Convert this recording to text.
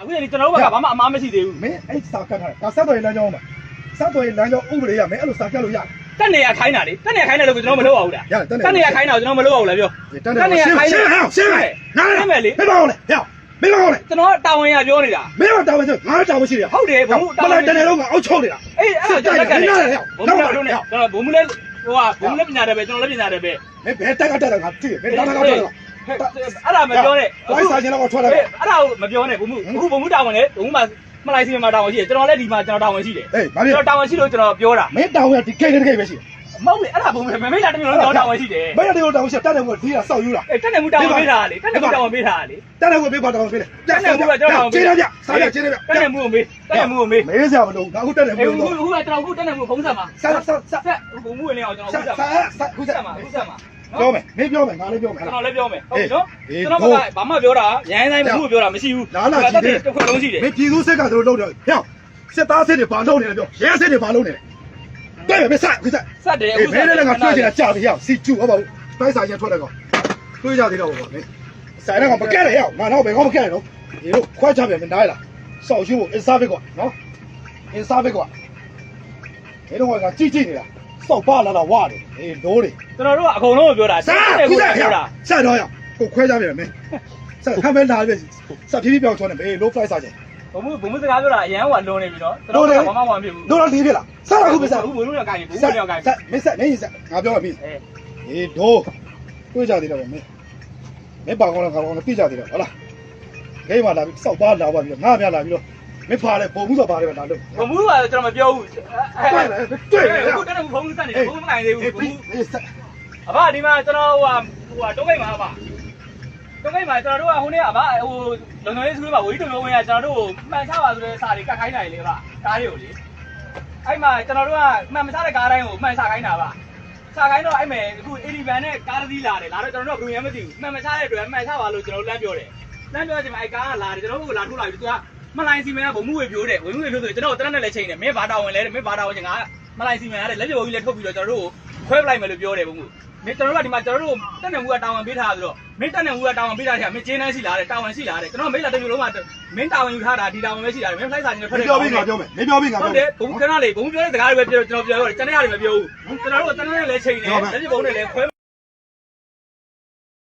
အခုလေကျွန်တော်တို့ကဘာမှအမားမရှိသေးဘူးမင်းအဲ့စာကတ်ထားတယ်ဒါဆက်တော်ရေးလမ်းကြောင်းမှာဆက်တော်ရေးလမ်းကြောင်းဥပဒေရမင်းအဲ့လိုစာကတ်လို့ရတယ်တက်နေရခိုင်းတာလေတက်နေရခိုင်းတယ်လို့ကျွန်တော်မလုပ်အောင်လားရတယ်တက်နေတက်နေရခိုင်းတာကိုကျွန်တော်မလုပ်အောင်လားပြောတက်နေရှင်းရှင်းဟောရှင်းမယ်နားရှင်းမယ်လေမင်းမအောင်လေဟဲ့မင်းမအောင်လေကျွန်တော်တာဝန်ရပြောနေတာမင်းမတောင်းမစငါတောင်းမရှိတယ်ဟုတ်တယ်ဘုံမှုမလိုက်တနေတော့ငါအောက်ချုပ်နေတာအေးအဲ့ဒါကျွန်တော်လက်ကတယ်ဘုံမှုဟောတို့နဲ့ကျွန်တော်ဘုံမှုလဲဟိုဟာဘုံမှုလဲပညာတယ်ပဲကျွန်တော်လည်းပညာတယ်ပဲမင်းဘယ်တက်ကတက်တယ်ငါသိတယ်မင်းတောင်းတောင်းတောင်း အဲ့ဒါမပြောနဲ့ဝိုင်းစာချင်းတော့ထွက်လာအဲ့ဒါကိုမပြောနဲ့ဘုံမှုအခုဘုံမှုတာဝန်လေဘုံမှုမှာမလိုက်စီမှာတာဝန်ရှိတယ်ကျွန်တော်လည်းဒီမှာကျွန်တော်တာဝန်ရှိတယ်ဟေးဘာဖြစ်ကျွန်တော်တာဝန်ရှိလို့ကျွန်တော်ပြောတာမင်းတောင်းရဒီကိတ်တဲ့ကိတ်ပဲရှိတယ်မဟုတ်လေအဲ့ဒါဘုံမမေးတာတမျိုးလုံးကျွန်တော်တာဝန်ရှိတယ်မင်းတို့တောင်းရှိတက်တယ်ကိုဒီကစောက်ယူလာအေးတက်နေမှုတာဝန်ပေးတာလေတက်နေမှုတာဝန်ပေးတာလေတက်တယ်ကိုပေးပါတောင်းပေးတယ်ကျေးတယ်ဗျစားရကျေးတယ်ဗျတက်နေမှုကိုမေးတက်နေမှုကိုမေးမေးစရာမလိုငါအခုတက်တယ်အေးဘူးခုတော့ခုကကျွန်တော်ခုတက်နေမှုဖုံးဆက်မှာဆက်ဆက်ဆက်ဆက်ဘုံမှုဝင်နေအောင်ကျွန်တော်ဆက်ခုဆက်ဆက်မှာဆက်ခုခုဆက်ဆက်မှာခုဆက်မှာ ပြောမယ်မင်းပြောမယ်ငါလည်းပြောမယ်ကျွန်ဟာတော်လည်းပြောမယ်ဟုတ်ပြီနော်အေးကျွန်တော်ကဘာမှပြောတာရိုင်းတိုင်းဘုံမှုပြောတာမရှိဘူးလာလာကြည့်တယ်တစ်ခွက်လုံးရှိတယ်မင်းပြည်သူစစ်ကတို့လုပ်တယ်ဟဲ့စစ်သားစစ်တွေဘာလုပ်နေလဲပြောရဲစစ်တွေဘာလုပ်နေလဲတွေ့မယ်မဆက်ခုဆက်ဆက်တယ်အေးမင်းလည်းငါတွေ့ချင်တာကြာပြီဟဲ့စီကျူဟောပါဘူးတိုက်စာရင်ထွက်တယ်ကောတွေ့ကြသေးတော့ဗောမင်းဆိုင်တော့မကက်ရဟဲ့ငါတော့ဘယ်ကောမကက်ရတော့ဒီလိုခွဲချပြန်မနားလားစောက်ရှုဖို့အင်စားဘစ်ကွာနော်အင်စားဘစ်ကွာဒီတော့ကကြည့်ကြည့်နေတာ စောက်ပါလာတာဝတယ်အေးဒိုးတွေကျွန်တော်တို့ကအကုန်လုံးကိုပြောတာစားတယ်ခုကိုဆက်ဟဲ့ပြောတာဆက်တော့ရကိုခွဲကြပြန်မင်းဆက်ခမ်းမဲလာပြီဆက်ဖြည်းဖြည်းပြောင်းချောနေဘေး low flight စားချင်ဘုံမှုဘုံမှုစကားပြောတာအရန်ဟိုကလွန်နေပြီနော်ကျွန်တော်ကဘာမှမဝင်ဖြစ်ဘူးတို့တော့လေးပြလားဆက်တော့ခုပဲဆက်ဘူးဘုံမှုရောကိုင်းဘူးဘုံဆက်မှုရောကိုင်းဆက်မင်းဆက်မင်းဆက်ငါပြောမှာပြီအေးအေးဒိုးတွေ့ကြသေးတယ်ဗျမင်းမင်းပါကောင်းလားကောင်းလားပြကြသေးတယ်ဟုတ်လားဂိမ်းမှာလာပြီးစောက်ပါလာပါပြီးငါပြလာပြီးတော့မင်းဖာလဲပုံမှုဆိုပါတယ်ဗျဒါလို့ဘုံမှုကကျွန်တော်မပြောဘူးတွေ့တယ်တွေ့တယ် ခုတက်နေဘုံမှုစနေဘုံမှုမကိုင်းသေးဘူးအေးဘုံမှုအေးဆက်အဘဒီမှာကျွန်တော်ဟိုဟာဟိုဟာတုံးကိတ်မှာပါတုံးကိတ်မှာကျွန်တော်တို့ကဟိုနေ့အဘဟိုလုံလုံရေးစကူးမှာဝီတုံလုံးဝင်ကကျွန်တော်တို့ကိုမှန်ချပါဆိုတဲ့စာတွေကတ်ခိုင်းနိုင်လေဗျကားတွေကိုလေအဲ့မှာကျွန်တော်တို့ကမှန်မချတဲ့ကားတိုင်းကိုမှန်ချခိုင်းတာပါချခိုင်းတော့အဲ့မဲ့အခု11နဲ့ကားတစ်စီးလာတယ်လာတော့ကျွန်တော်တို့ကဘယ်မှမသိဘူးမှန်မချတဲ့အတွက်မှန်ချပါလို့ကျွန်တော်လမ်းပြောတယ်လမ်းပြောတဲ့အချိန်မှာအဲ့ကားကလာတယ်ကျွန်တော်တို့ကလာထိုးလာပြီသူကမလိုင်းစီမံကဘုံမှုဝေပြိုးတယ်ဝင်မှုဝေပြိုးဆိုကျွန်တော်တရက်နဲ့လည်းချိန်တယ်မင်းဘာတာဝင်လဲတဲ့မင်းဘာတာဝင်ချင်ငါ မလိုင်းစီမံရတယ်လက်ပြဘုံကြီးလည်းထုတ်ပြီးတော့ကျွန်တော်တို့ကိုခွဲပလိုက်မယ်လို့ပြောတယ်ဘုံမှုမင်းကျွန်တော်တို့ကဒီမှာကျွန်တော်တို့တက်နေမှုကတာဝန်ပေးထားဆိုတော့မင်းတက်နေမှုကတာဝန်ပေးထားတယ်မင်းကျင်းနှန်းရှိလာတယ်တာဝန်ရှိလာတယ်ကျွန်တော်မိတ်လာတစ်မျိုးလုံးကမင်းတာဝန်ယူထားတာဒီတာဝန်ပဲရှိလာတယ်မင်းဖလိုက်စာချင်းနဲ့မထွက်င်းတယ်ပြောပြီးငါပြောမယ်မင်းပြောပြီးငါဟုပြောတ်တယ်ဘုံခဏလေးဘုံပြောတဲ့စကားတွေပဲပြောကျွန်တော်ပြောရတယ်ကျန်တဲ့ဟာတွေမပြောဘူးကျွန်တော်တို့ကတန်းနဲ့လည်းချိန်နေလက်ပြဘုံနဲ့လည်းခွဲ